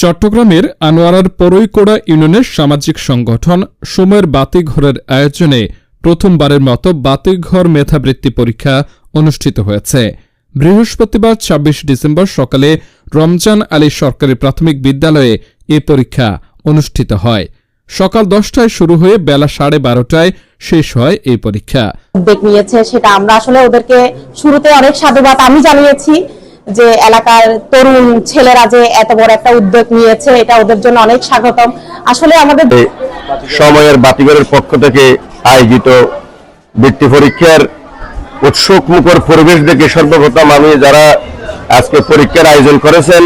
চট্টগ্রামের আনোয়ারার পরৈকোড়া ইউনিয়নের সামাজিক সংগঠন সময়ের বাতিঘরের আয়োজনে প্রথমবারের মতো বাতিঘর মেধাবৃত্তি পরীক্ষা অনুষ্ঠিত হয়েছে। বৃহস্পতিবার ২৬ ডিসেম্বর সকালে রমজান আলী সরকারি প্রাথমিক বিদ্যালয়ে এ পরীক্ষা অনুষ্ঠিত হয়। সকাল দশটায় শুরু হয়ে বেলা সাড়ে বারোটায় শেষ হয় এই পরীক্ষা। উদ্যোগ নিয়েছে, সেটা আমরা আসলে ওদেরকে শুরুতে অনেক সাধুবাদ আমি জানিয়েছি। যে এলাকার তরুণ ছেলেরা যে এত বড় একটা উদ্যোগ নিয়েছে এটা ওদের জন্য অনেক স্বাগতম। আসলে আমাদের সময়ের বাতিঘরের পক্ষ থেকে আয়োজিত বৃত্তি পরীক্ষার উৎসুক মুখর পরিবেশ দেখে সর্বপ্রথম আমি যারা আজকে পরীক্ষার আয়োজন করেছেন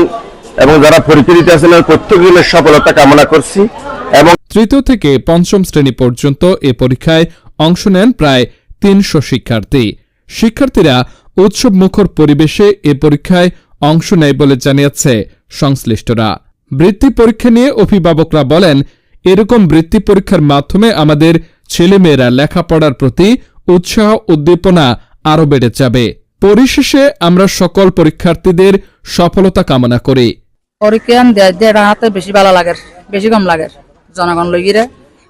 এবং যারা পরীক্ষা দিতে আছেন প্রত্যেকজনের সফলতা কামনা করছি এবং তৃতীয় থেকে পঞ্চম শ্রেণি পর্যন্ত এ পরীক্ষায় অংশ নেন প্রায় তিনশো শিক্ষার্থী। শিক্ষার্থীরা উৎসব মুখর পরিবেশে এ পরীক্ষায় অংশ নেয় বলে জানিয়েছে সংশ্লিষ্টরা। বৃত্তি পরীক্ষা নিয়ে অভিভাবকরা বলেন, এরকম বৃত্তি পরীক্ষার মাধ্যমে আমাদের ছেলেমেয়েরা লেখাপড়ার প্রতি উৎসাহ, উদ্দীপনা আরও বেড়ে যাবে। পরিশেষে আমরা সকল পরীক্ষার্থীদের সফলতা কামনা করি। পরীক্ষান দেড় হাতে বেশি ভালো লাগে, বেশি কম লাগে। জনগণ লগিরে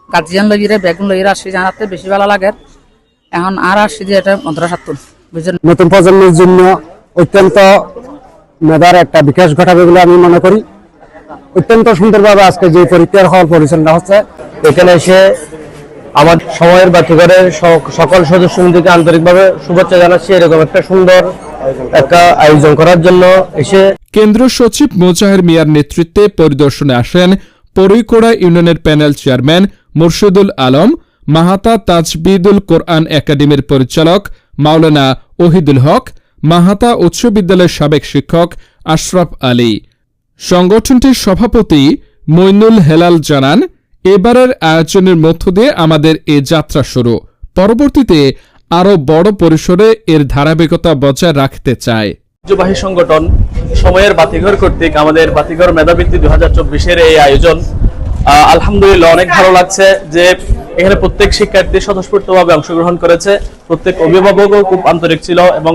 গার্জিয়ান লগিরে বেগুন লগিরে আসি জানাতে বেশি ভালো লাগে। এখন আর আসি যে এটা মন্ত্র সাতুন বুঝলেন নতুন প্রজন্মের জন্য অত্যন্ত মেধার একটা বিকাশ ঘটাবে বলে আমি মনে করি। অত্যন্ত সুন্দরভাবে আজকে যে পরীক্ষার হল পরিচালনা হচ্ছে এখানে এসে আমার সময়ের বাতিঘরের সকল সদস্যদেরকে আন্তরিকভাবে শুভেচ্ছা জানাচ্ছি। এরকম একটা সুন্দর একটা আয়োজন করার জন্য এসে কেন্দ্রীয় সচিব মোজাহের মিয়ার নেতৃত্বে পরিদর্শনে আসেন পরৈকোড়া ইউনিয়নের প্যানেল চেয়ারম্যান মুর্শিদুল আলম মাহাতা তাজবিদুল কোরআন একাডেমির পরিচালক মাওলানা ওহিদুল হক, মাহাতা উচ্চ বিদ্যালয়ের সাবেক শিক্ষক আশরাফ আলী। সংগঠনটির সভাপতি মইনুল হেলাল জানান, এবারের আয়োজনের মধ্য দিয়ে আমাদের এ যাত্রা শুরু। পরবর্তীতে আরও বড় পরিসরে এর ধারাবাহিকতা বজায় রাখতে চায়। ঐতিহ্যবাহী সংগঠন সময়ের বাতিঘর কর্তৃক আমাদের বাতিঘর মেধাবৃত্তি দুই হাজার চব্বিশের এই আয়োজন আলহামদুলিল্লাহ অনেক ভালো লাগছে যে এখানে প্রত্যেক শিক্ষার্থী স্বতঃস্ফূর্তভাবে অংশগ্রহণ করেছে। প্রত্যেক অভিভাবকও খুব আন্তরিক ছিল এবং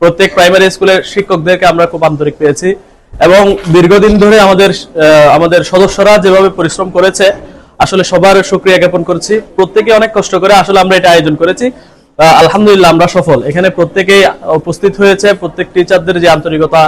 প্রত্যেক প্রাইমারি স্কুলের শিক্ষকদেরকে আমরা খুব আন্তরিক পেয়েছি। এবং দীর্ঘদিন ধরে আমাদের আমাদের সদস্যরা যেভাবে পরিশ্রম করেছে, আসলে সবার সুক্রিয়া জ্ঞাপন করছি। প্রত্যেকে অনেক কষ্ট করে আসলে আমরা এটা আয়োজন করেছি। আলহামদুলিল্লাহ আমরা সফল। এখানে প্রত্যেকেই উপস্থিত হয়েছে, প্রত্যেক টিচারদের যে আন্তরিকতা